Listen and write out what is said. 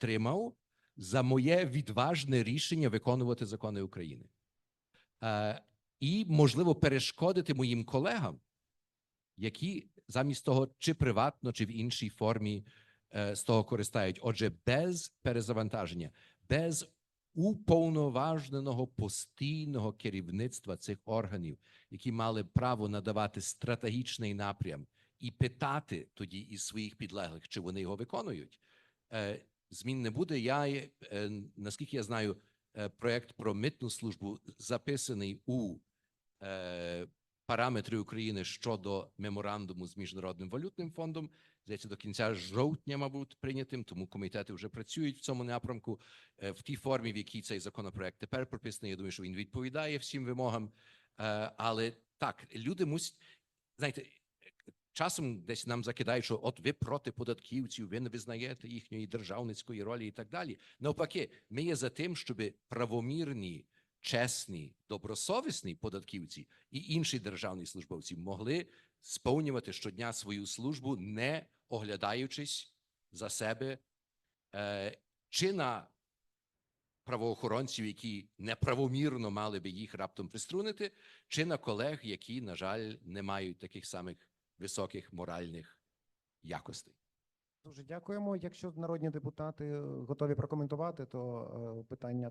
тримав за моє відважне рішення виконувати закони України. Е, і, можливо, перешкодити моїм колегам, які замість того, чи приватно, чи в іншій формі е, з того користають. Отже, без перезавантаження, без уповноваженого постійного керівництва цих органів, які мали право надавати стратегічний напрям і питати тоді із своїх підлеглих, чи вони його виконують. Змін не буде. Я е, наскільки я знаю, е, проект про митну службу записаний у е, параметри України щодо меморандуму з міжнародним валютним фондом. Здається, до кінця жовтня, мабуть, прийнятим. Тому комітети вже працюють в цьому напрямку в тій формі, в якій цей законопроект тепер прописаний. Я думаю, що він відповідає всім вимогам. Але так, люди мусять знаєте, часом десь нам закидають, що от ви проти податківців, ви не визнаєте їхньої державницької ролі і так далі. Навпаки, ми є за тим, щоб правомірні, чесні, добросовісні податківці і інші державні службовці могли сповнювати щодня свою службу, не оглядаючись за себе е, чи на правоохоронців, які неправомірно мали би їх раптом приструнити, чи на колег, які, на жаль, не мають таких самих високих моральних якостей. Дуже дякуємо. Якщо народні депутати е, готові прокоментувати, то е, питання